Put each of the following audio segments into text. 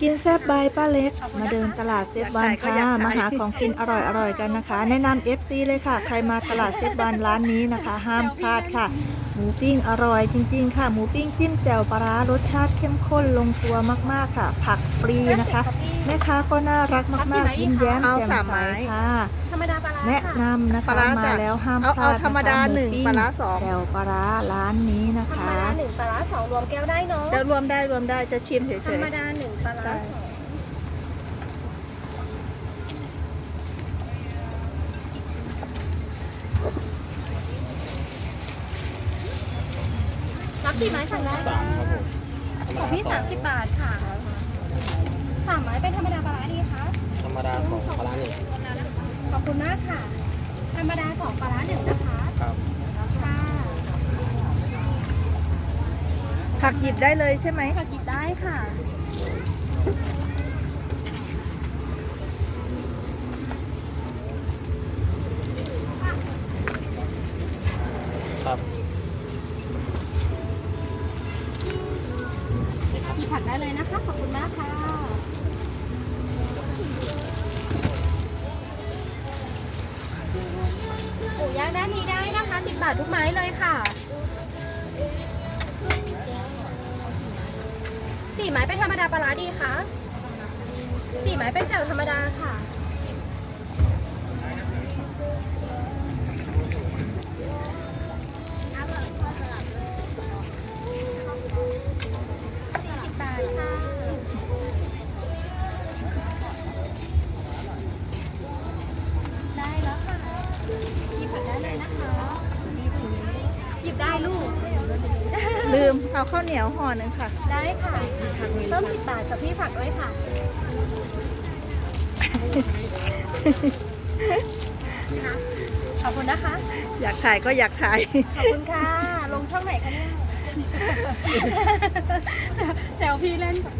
กินแซบบายป้าเล็ก มาเดินตลาดเซฟวันค่ะ มาหาของกินอร่อยๆกันนะคะ แนะนำ FC เลยค่ะ ใครมาตลาดเซฟวันร้านนี้นะคะ ห้ามพลาดค่ะ หมูปิ้งอร่อยจริง ๆ ค่ะ หมูปิ้งจิ้มแจ่วปลาร้ารสชาติเข้มข้นลงตัวมากๆค่ะ ผักฟรีนะคะ แม่ค้าก็น่ารักมากๆยิ้มแย้มเอาแจ่มสามใสไม้ค่ะธรรมดาปลาร้าแนะค่ะนำนะปลาคะร้ามาจ้ะแล้วห้ามเอาพลาเอาดธรรมดานะคะหนึ่งปิ้ปลาร้าสองแจ่วปลาร้าร้านนี้นะธรรคะมดาหนึ่งปลาร้าสองรวมแก้วได้เนาะจะรวมได้รวมได้จะชิมเฉธรยรมดาหนึ่ง ปลาร้าได้สองรับกี่ไม้สั่งได้ค่ะของพี่สามสิบบาทค่ะสามไม้เป็นธรรมดาปลาร้าดีคะธรรมดาสองปลาร้าหนึ่งขอบคุณมากค่ะ ธรรมดาสองปลาร้าหนึ่งนะคะครับค่ะๆผักหยิบได้เลยใช่ไหมผักกิบได้ค่ะ ครับ มีผักได้เลยนะคะ ขอบคุณมากค่ะ หมูย่างด้านนี้ได้นะคะ 10 บาททุกไม้เลยค่ะ สี่ไม้เป็นธรรมดาปลาร้าดีคะสี่ไม้เป็นแจ่วธรรมดาค่ะสี่สิบบาทค่ะ ได้แล้วค่ะหยิบผักได้เลยนะคะ หยิบได้ลูก ลืมเอาข้าวเหนียวห่อหนึ่งค่ะ ได้ค่ะเพิ่มสิบบาทกับพี่ผักด้วยค่ะ ขอบคุณนะคะ อยากถ่ายก็อยากถ่าย ขอบคุณค่ะ ลงช่องไหนคะเนี่ยแซวพี่เล่นก่อน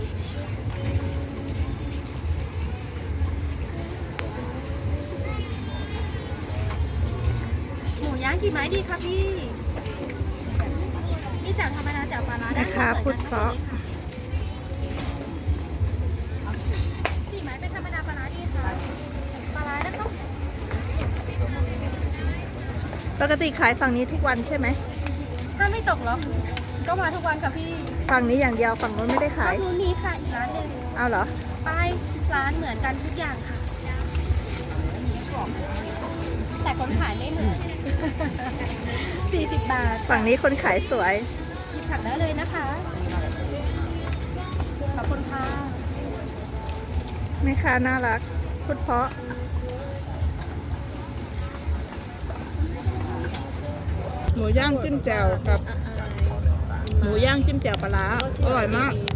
หมูย่างกี่ไม้ดีคะพี่ นี่จากธรรมดาจากปลาร้าได้นะคะหมดลยพุทธเพราะสี่ไม้เป็นธรรมดาปลาร้าดีค่ะปลาร้าแล้วก็ปกติขายฝั่งนี้ทุกวันใช่ไหมถ้าไม่ตกหรอกก็มาทุกวันค่ะพี่ฝั่งนี้อย่างเดียวฝั่งนู้นไม่ได้ข้าขายนู้นนี้ค่ะอีกร้านหนึ่งเอาเหรอป้ายร้านเหมือนกันทุกอย่างค่ะแต่คนขายไม่เหมือน40 บาท ฝั่งนี้คนขายสวย หยิบผักได้เลยนะคะ ขอบคุณค่ะแม่ค้าน่ารักพุทธเพราะหมูย่างจิ้มแจ่วกับ หมูย่างจิ้มแจ่วปลาร้าอร่อยมากอ